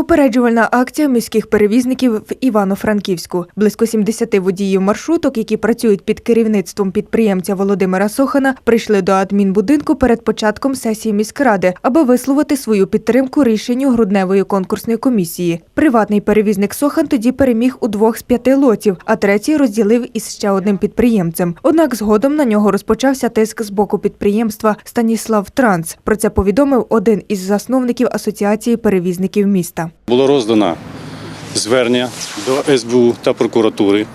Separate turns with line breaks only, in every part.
Попереджувальна акція міських перевізників в Івано-Франківську. Близько 70 водіїв маршруток, які працюють під керівництвом підприємця Володимира Сохана, прийшли до адмінбудинку перед початком сесії міськради, аби висловити свою підтримку рішенню грудневої конкурсної комісії. Приватний перевізник Сохан тоді переміг у двох з п'яти лотів, а третій розділив із ще одним підприємцем. Однак згодом на нього розпочався тиск з боку підприємства Станіслав Транс. Про це повідомив один із засновників Асоціації перевізників міста.
Було роздано звернення до СБУ та прокуратури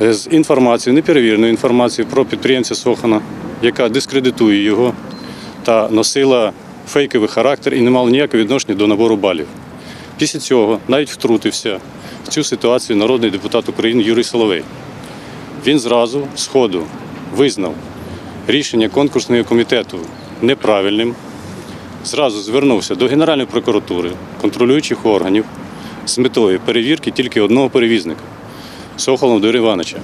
з інформацією, неперевіреною інформацією про підприємця Сохана, яка дискредитує його та носила фейковий характер і не мала ніякого відношення до набору балів. Після цього навіть втрутився в цю ситуацію народний депутат України Юрій Соловей. Він зразу з ходу визнав рішення конкурсного комітету неправильним, зразу звернувся до Генеральної прокуратури, контролюючих органів з метою перевірки тільки одного перевізника Сохолом Володимира Івановича.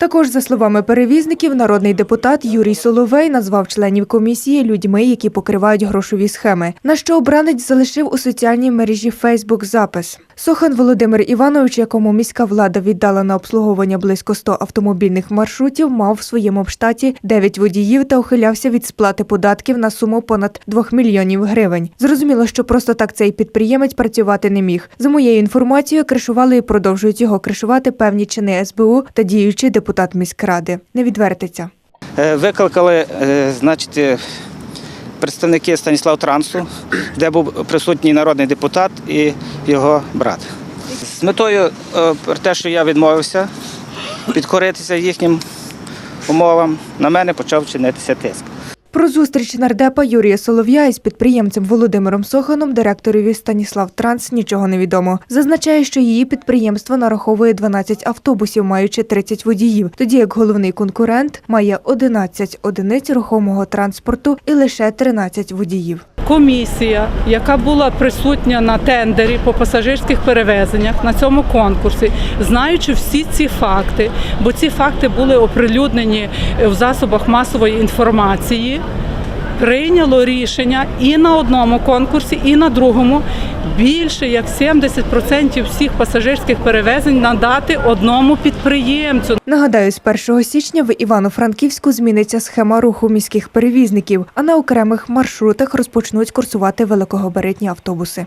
Також, за словами перевізників, народний депутат Юрій Соловей назвав членів комісії людьми, які покривають грошові схеми. На що обранець залишив у соціальній мережі Фейсбук запис. Сохан Володимир Іванович, якому міська влада віддала на обслуговування близько 100 автомобільних маршрутів, мав в своєму штаті 9 водіїв та ухилявся від сплати податків на суму понад 2 мільйонів гривень. Зрозуміло, що просто так цей підприємець працювати не міг. За моєю інформацією, кришували і продовжують його кришувати певні чини СБУ та діючий депутат міськради. Не відвертиться.
Е, Викликали, е, значить, е, представники Станіслав Трансу, де був присутній народний депутат і його брат. З метою про те, що я відмовився підкоритися їхнім умовам, на мене почав чинитися тиск.
Про зустріч нардепа Юрія Солов'я із підприємцем Володимиром Соханом директорові Станіслав Транс нічого не відомо. Зазначає, що її підприємство нараховує 12 автобусів, маючи 30 водіїв, тоді як головний конкурент має 11 одиниць рухомого транспорту і лише 13 водіїв.
Комісія, яка була присутня на тендері по пасажирських перевезеннях на цьому конкурсі, знаючи всі ці факти, бо ці факти були оприлюднені в засобах масової інформації. Прийняло рішення і на одному конкурсі, і на другому більше як 70% всіх пасажирських перевезень надати одному підприємцю.
Нагадаю, з 1 січня в Івано-Франківську зміниться схема руху міських перевізників, а на окремих маршрутах розпочнуть курсувати великогабаритні автобуси.